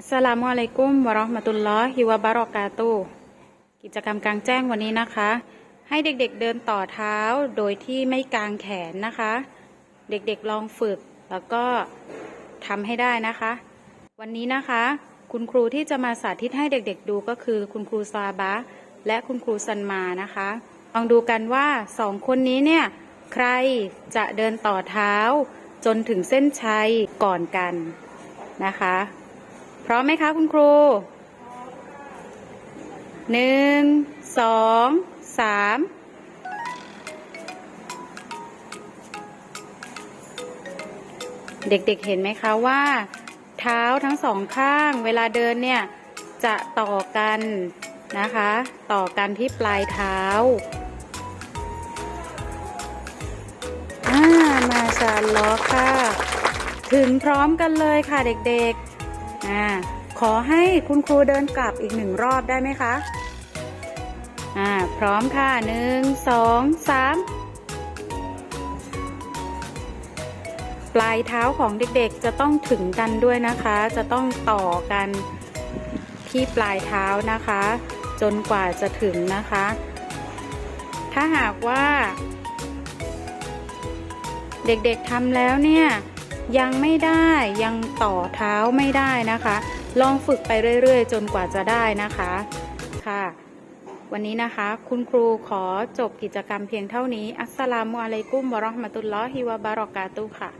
อัสสลามุอะลัยกุมวะราะห์มะตุลลอฮิวะบารอกาตุกิจกรรมกลางแจ้งวันนี้นะคะ ให้เด็กๆเดินต่อเท้าโดยที่ไม่กางแขนนะคะ เด็กๆลองฝึกแล้วก็ทำให้ได้นะคะ วันนี้นะคะ คุณครูที่จะมาสาธิตให้เด็กๆดูก็คือ คุณครูซาบะและคุณครูซันมานะคะ ลองดูกันว่าสองคนนี้เนี่ยใครจะเดินต่อเท้าจนถึงเส้นชัยก่อนกันนะคะ พร้อมไหมคะคุณครู หนึ่ง สอง สามเด็กๆเห็นไหมคะว่า เท้าทั้งสองข้างเวลาเดินเนี่ยจะต่อกันนะคะ ต่อกันที่ปลายเท้าอ่ามาชาอัลลอค่ะ ถึงพร้อมกันเลยค่ะเด็กๆ อ่าขอให้คุณครูเดินกลับอีกหนึ่งรอบได้ไหมคะอ่าพร้อมค่ะหนึ่งสองสามปลายเท้าของเด็กๆจะต้องถึงกันด้วยนะคะ จะต้องต่อกันที่ปลายเท้านะคะ จนกว่าจะถึงนะคะ ถ้าหากว่า เด็กๆทำแล้วเนี่ย ยังไม่ได้ยังต่อเท้าไม่ได้นะคะ ลองฝึกไปเรื่อยๆ จนกว่าจะได้นะคะค่ะ วันนี้นะคะ คุณครูขอจบกิจกรรมเพียงเท่านี้ อัสสลามุอะลัยกุมวะราะห์มะตุลลอฮิวะบารอกาตุค่ะ